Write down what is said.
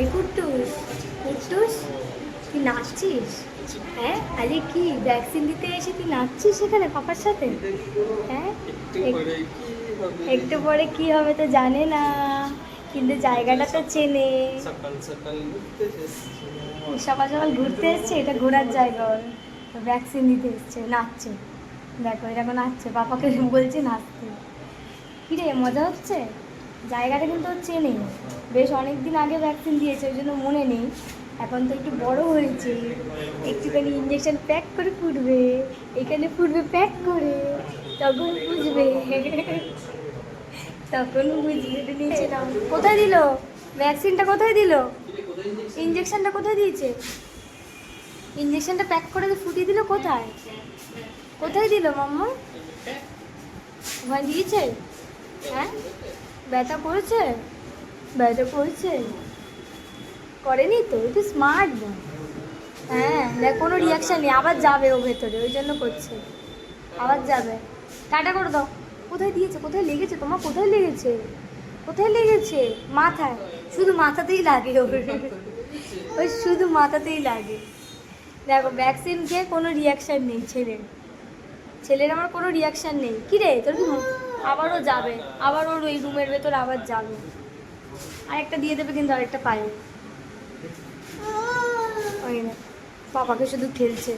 এই কুট্টুস কুট্টুস তুই নাচছিস? হ্যাঁ? আরে কি ভ্যাকসিন দিতে এসে তুই নাচছিস সেখানে পাপার সাথে? হ্যাঁ? এক- একটু পরে কি হবে তো জানে না। কিন্তু জায়গাটা তো চেনে। সকাল সকাল ঘুরতে সকাল সকাল ঘুরতে এসছে এটা ঘোরার জায়গা ওর। ভ্যাকসিন দিতে এসছে নাচছে। দেখো এরকম নাচছে। পাপাকে বলছে নাচতে। কিরে মজা হচ্ছে? জায়গাটা কিন্তু চেনে বেশ অনেক দিন আগে ভ্যাকসিন দিয়েছে, ওই জন্য মনে নেই। এখন তো একটু বড় হয়েছে। একটুখানি ইঞ্জেকশন প্যাক করে ফুটবে। এখানে ফুটবে প্যাক করে। তখন বুঝবে। তখন বুঝবে। নিচে কোথায় দিল? ভ্যাকসিনটা কোথায় দিল? ইঞ্জেকশনটা কোথায় দিয়েছে? ইঞ্জেকশনটা প্যাক করে ফুটিয়ে দিল কোথায়? কোথায় দিল মাম্মা? ওখানে দিয়েছে? হ্যাঁ? ব্যথা করেছে? ব্যথা করেছে? করেনি তো একটু স্মার্ট বোন হ্যাঁ দেখ, কোনো রিয়াকশান নেই, আবার যাবে ও ভেতরে, ওই জন্য করছে। আবার যাবে। টাটা করে দাও। কোথায় দিয়েছে? কোথায় লেগেছে? তোমার কোথায় লেগেছে? কোথায় লেগেছে? মাথায়। শুধু মাথাতেই লাগে ওর। ওই শুধু মাথাতেই লাগে। দেখো ভ্যাকসিন খেয়ে কোনো রিয়াকশান নেই ছেলের। ছেলের আমার কোনো রিয়াকশান নেই। কি রে? তোর কি আবারও যাবে। আবার ওর ওই রুমের ভেতর আবার যাবে। আরেকটা দিয়ে দেবে কিন্তু আরেকটা পায়ে ওই না পাপাকে শুধু ঠেলছে।